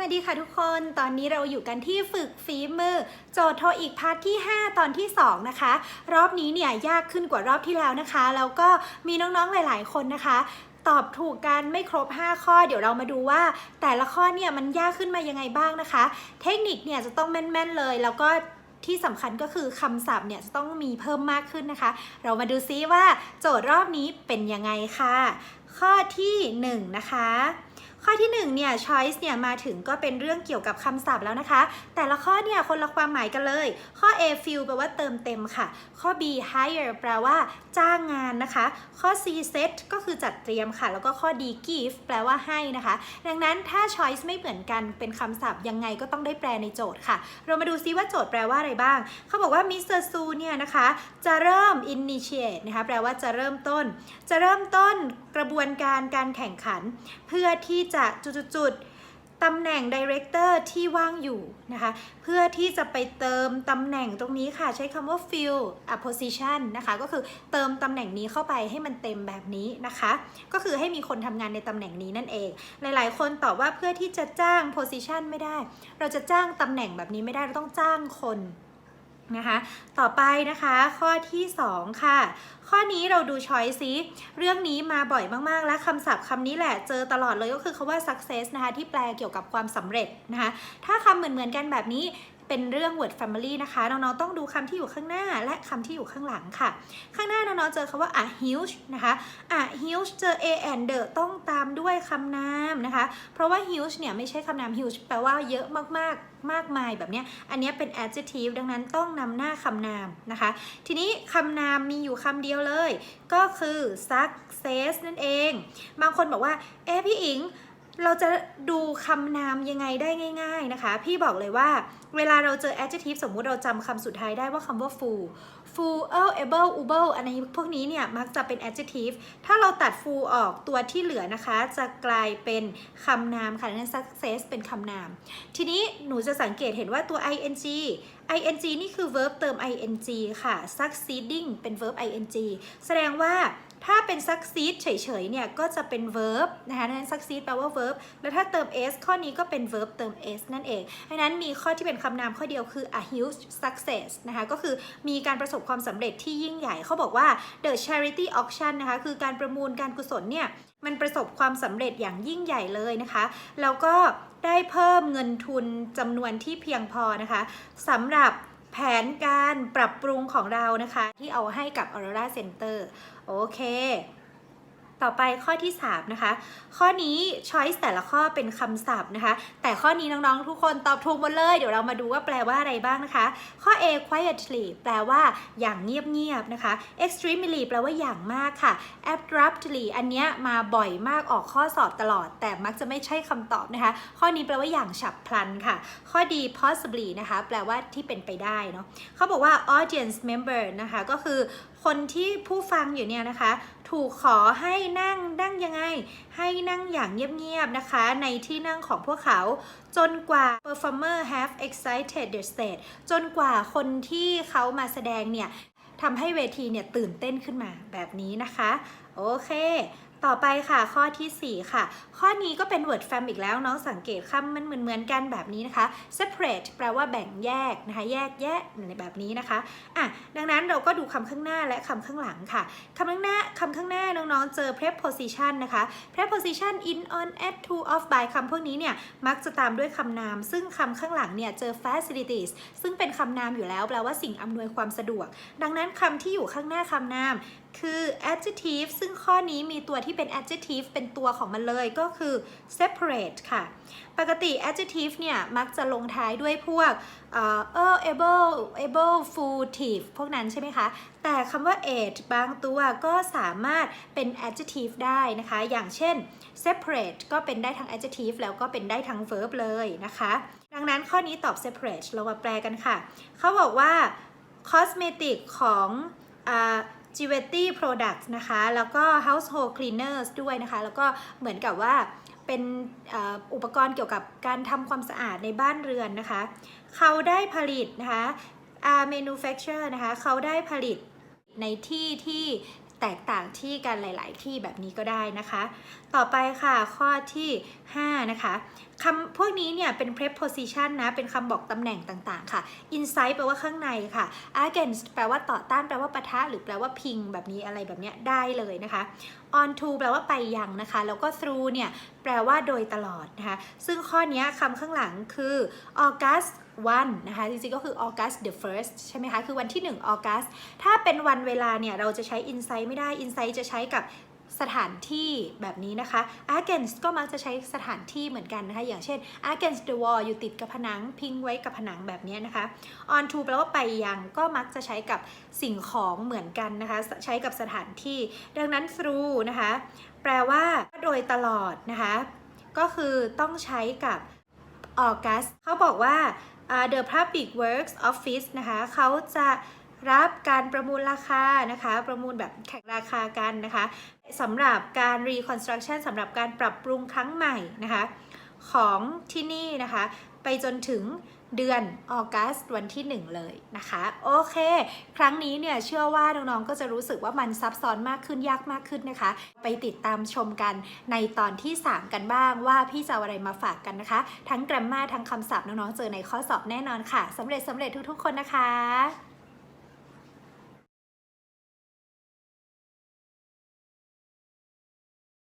วัสดีค่ะทุกคน ตอนนี้เราอยู่กันที่ฝึกฝีมือ โจทย์โทอีกพาร์ทที่ 5 ตอนที่ 2 นะคะ รอบนี้เนี่ยยากขึ้นกว่ารอบที่แล้วนะคะ แล้วก็มีน้องๆหลาย ๆ คนนะคะ ตอบถูกกันไม่ครบ 5 ข้อ เดี๋ยวเรามาดูว่า แต่ละข้อเนี่ยมันยากขึ้นมายังไงบ้างนะคะ เทคนิคเนี่ยจะต้องแม่นๆเลย แล้วก็ที่สำคัญก็คือคำศัพท์เนี่ยจะต้องมีเพิ่มมากขึ้นนะคะ เรามาดูซิว่าโจทย์รอบนี้เป็นยังไงค่ะ ข้อที่ 1 นะคะ ข้อที่1เนี่ย choice เนี่ยมาถึงก็เป็นเรื่องเกี่ยวกับคำศัพท์แล้วนะคะ แต่ละข้อเนี่ยคนละความหมายกันเลย ข้อ A fill แปลว่าเติมเต็มค่ะ ข้อ B hire แปลว่า จ้างงานนะคะ ข้อ C set ก็คือจัดเตรียมค่ะ แล้วก็ข้อ D give แปลว่าให้นะคะ ดังนั้นถ้า choice ไม่เหมือนกันเป็นคำศัพท์ยังไงก็ต้องได้แปลในโจทย์ค่ะ เรามาดูซิว่าโจทย์แปลว่าอะไรบ้าง เขาบอกว่ามิสเตอร์ซูเนี่ยนะคะ จะเริ่ม initiate นะคะ แปลว่าจะเริ่มต้น จะเริ่มต้นกระบวนการการแข่งขัน เพื่อที่จะจุดๆตำแหน่ง Director ที่ว่างอยู่นะคะเพื่อที่จะไปเติมตำแหน่งตรงนี้ค่ะ ใช้คำว่า fill a position นะคะก็คือเติมตำแหน่งนี้เข้าไปให้มันเต็มแบบนี้นะคะ ก็คือให้มีคนทำงานในตำแหน่งนี้นั่นเอง หลายๆ คนตอบว่าเพื่อที่จะจ้าง position ไม่ได้ เราจะจ้างตำแหน่งแบบนี้ไม่ได้เราต้องจ้างคน นะคะ ต่อไปนะคะข้อที่ 2 ค่ะ ข้อนี้เราดูช้อยซิเรื่องนี้มาบ่อยมากๆ และคำศัพท์คำนี้แหละเจอตลอดเลยก็คือคาว่า success นะคะ ที่แปลเกี่ยวกับความสำเร็จนะคะ ถ้าคำเหมือนๆกันแบบนี้ เป็นเรื่อง word family นะคะ น้องๆ ต้องดูคำที่อยู่ข้างหน้าและคำที่อยู่ข้างหลังค่ะ ข้างหน้าน้องๆ เจอคำว่า a huge นะคะ a huge เจอ a and the ต้องตามด้วยคำนามนะคะ เพราะว่า huge เนี่ยไม่ใช่คำนาม huge แปลว่าเยอะมากๆ มากมายแบบนี้อันนี้เป็น adjective ดังนั้นต้องนำหน้าคำนามนะคะ ทีนี้คำนามมีอยู่คำเดียวเลย ก็คือ success นั่นเอง บางคนบอกว่า เอ๊พี่อิง เราจะดูคำนามยังไงได้ง่าย ๆนะคะ พี่บอกเลยว่าเวลาเราเจอ adjective สมมุติเราจำคำสุดท้ายได้ว่าคำว่า full full able able อันนี้พวกนี้เนี่ยมักจะเป็น adjective ถ้าเราตัด full ออกตัวที่เหลือนะคะ จะกลายเป็นคำนามค่ะนั่น success เป็นคำนาม ทีนี้หนูจะสังเกตเห็นว่าตัว ing ing นี่คือ verb เติม ing ค่ะ succeeding เป็น verb ing แสดงว่า ถ้าเป็น succeed เฉยๆเนี่ยก็จะเป็น verb นะคะดังนั้น succeed แปลว่า verb แล้วถ้าเติม s ข้อนี้ก็เป็น verb เติม s นั่นเองดังนั้นมีข้อที่เป็นคำนามข้อเดียวคือ a huge success นะคะก็คือมีการประสบความสำเร็จที่ยิ่งใหญ่เขาบอกว่า the charity auction นะคะคือการประมูลการกุศลเนี่ยมันประสบความสำเร็จอย่างยิ่งใหญ่เลยนะคะ แล้วก็ได้เพิ่มเงินทุนจำนวนที่เพียงพอนะคะสำหรับ แผนการปรับปรุงของเรานะคะ ที่เอาให้กับ Aurora Center โอเค ต่อไปข้อที่ 3 นะคะ ข้อนี้ choice แต่ละข้อเป็นคำศัพท์นะคะ แต่ข้อนี้น้องๆ ทุกคนตอบถูกหมดเลย เดี๋ยวเรามาดูว่าแปลว่าอะไรบ้างนะคะ ข้อ A quietly แปลว่าอย่างเงียบๆนะคะ extremely แปลว่าอย่างมากค่ะ abruptly อันเนี้ยมาบ่อยมากออกข้อสอบตลอด แต่มักจะไม่ใช่คำตอบนะคะ ข้อนี้แปลว่าอย่างฉับพลันค่ะ ข้อ D possibly นะคะ แปลว่าที่เป็นไปได้เนาะเขาบอกว่า audience member นะคะ ก็คือ คนที่ผู้ฟังอยู่เนี่ยนะคะ ถูกขอให้นั่งนั่งยังไง ให้นั่งอย่างเงียบๆนะคะ ในที่นั่งของพวกเขาจนกว่า performer have excited the stage จนกว่าคนที่เขามาแสดงเนี่ยทำให้เวทีเนี่ยตื่นเต้นขึ้นมาแบบนี้นะคะ โอเค ต่อไปค่ะข้อทีสี่ 4 ค่ะ ข้อนี้ก็เป็น word fam อีกแล้วน้องสังเกตคำมันเหมือนเหมือนๆกันแบบนี้นะคะ separate แปลว่าแบ่งแยกนะคะ แยกแยะในแบบนี้นะคะอะดังนั้นเราก็ดูคำข้างหน้าและคำข้างหลังค่ะคำข้างหน้าคำข้างหน้าน้องๆเจอ preposition นะคะ preposition in on at to of by คำพวกนี้เนี่ยมักจะตามด้วยคำนาม ซึ่งคำข้างหลังเนี่ยเจอ facilities ซึ่งเป็นคำนามอยู่แล้วแปลว่าสิ่งอำนวยความสะดวก ดังนั้นคำที่อยู่ข้างหน้าคำนาม คือ adjective ซึ่งข้อนี้มีตัวที่เป็น adjective เป็นตัวของมันเลยก็คือ separate ค่ะ ปกติ adjective เนี่ย มักจะลงท้ายด้วยพวกเออ able able fugitive พวกนั้นใช่ไหมคะ แต่คำว่า age บางตัวก็สามารถเป็น adjective ได้นะคะ อย่างเช่น separate ก็เป็นได้ทั้ง adjective แล้วก็เป็นได้ทั้ง verb เลยนะคะ ดังนั้นข้อนี้ตอบ separate เรามาแปลกันค่ะ เขาบอกว่า cosmetic ของอ่ g i v e l r y products นะคะ แล้วก็ household cleaners ด้วยนะคะ แล้วก็เหมือนกับว่าเป็นอ,อุปกรณ์เกี่ยวกับการทำความสะอาดในบ้านเรือนนะคะ เขาได้ผลิตนะคะ R manufacture นะคะ เขาได้ผลิตในที่ที่ แตกต่างที่กันหลาย ๆ ที่แบบนี้ก็ได้นะคะ ต่อไปค่ะข้อที่ 5 นะคะคำพวกนี้เนี่ยเป็น preposition นะ เป็นคำบอกตำแหน่งต่างๆ ค่ะ inside แปลว่าข้างในค่ะ against แปลว่าต่อต้าน แปลว่าปะทะ หรือแปลว่าพิง แบบนี้อะไรแบบเนี้ยได้เลยนะคะ on to แปลว่าไปยังนะคะ แล้วก็ through เนี่ยแปลว่าโดยตลอดนะคะ ซึ่งข้อนี้คำข้างหลังคือ August 1นนะคะจริงๆก็คือ August the first ใช่ไหมคะคือวันที่1 August ถ้าเป็นวันเวลาเนี่ยเราจะใช้ inside ไม่ได้ inside จะใช้กับสถานที่แบบนี้นะคะ against ก็มักจะใช้สถานที่เหมือนกันนะคะ อย่างเช่น against the wall อยู่ติดกับผนังพิงไว้กับผนังแบบนี้นะคะ on to แปลว่าไปยังก็มักจะใช้กับสิ่งของเหมือนกันนะคะ ใช้กับสถานที่ ดังนั้น through นะคะ แปลว่าโดยตลอดนะคะ ก็คือต้องใช้กับ August เขาบอกว่า the public works office นะคะเขาจะรับการประมูลราคานะคะ ประมูลแบบแข่งราคากันนะคะสำหรับการ reconstruction สำหรับการปรับปรุงครั้งใหม่นะคะ ของที่นี่นะคะ ไปจนถึง เดือนออกัสวันที่ 1 เลยนะคะ โอเค ครั้งนี้เนี่ยเชื่อว่าน้องๆก็จะรู้สึกว่ามันซับซ้อนมากขึ้นยากมากขึ้นนะคะ ไปติดตามชมกันในตอนที่ 3 กันบ้างว่าพี่จะอาอะไรมาฝากกันนะคะ ทั้งแกรมมาทั้งคำศัพท์น้องๆเจอในข้อสอบแน่นอนค่ะสำเร็จสำเร็จทุกๆคนนะคะ